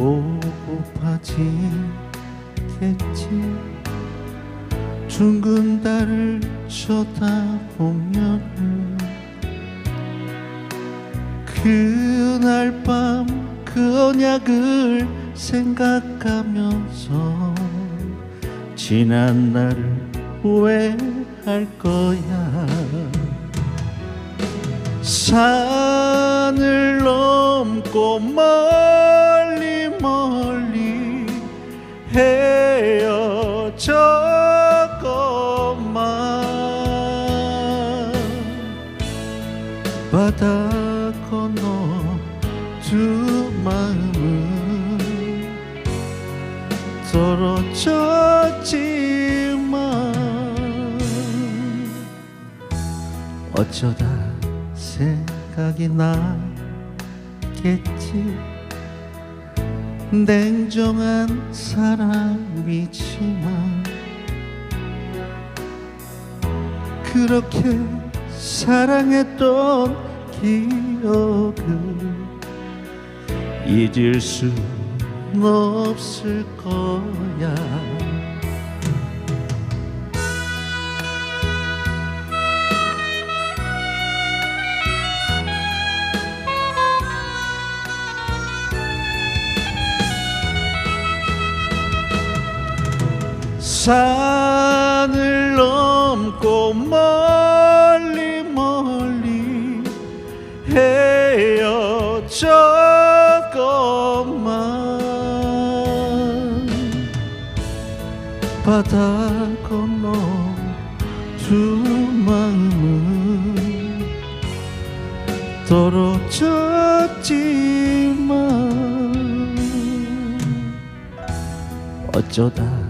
고파지겠지? 둥근 달을 쳐다보면 그날 밤 그 언약을 생각하면서 지난 날을 후회할 거야. 산을 넘고 멀 헤어졌건만 바다 건너 두 마음은 떨어졌지만 어쩌다 생각이 나겠지 냉정한 사람이지만 그렇게 사랑했던 기억을 잊을 수 없을 거야 산을 넘고 멀리 멀리 헤어졌건만. 바다 건너 두 마음은 떨어졌지만 어쩌다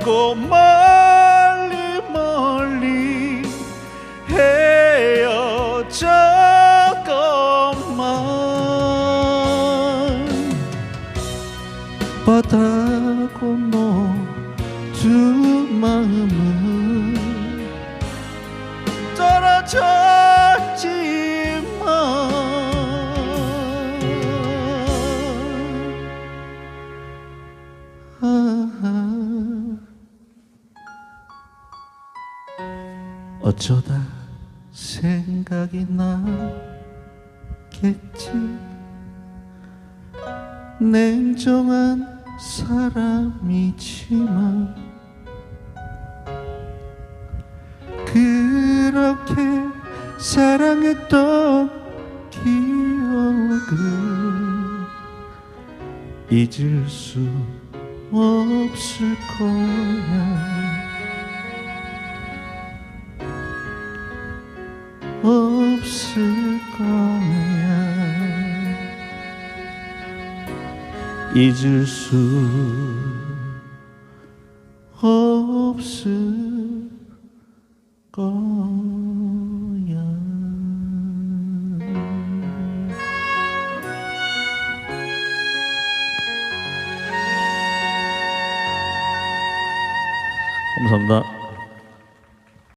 넘고 멀리 멀리 헤어졌건만 바다 건너 두 마음은 떨어졌 어쩌다 생각이 나겠지? 냉정한 사람이지만 그렇게 사랑했던 기억을 잊을 수 없을 거야 없을 거야 잊을 수 없을 거야 감사합니다.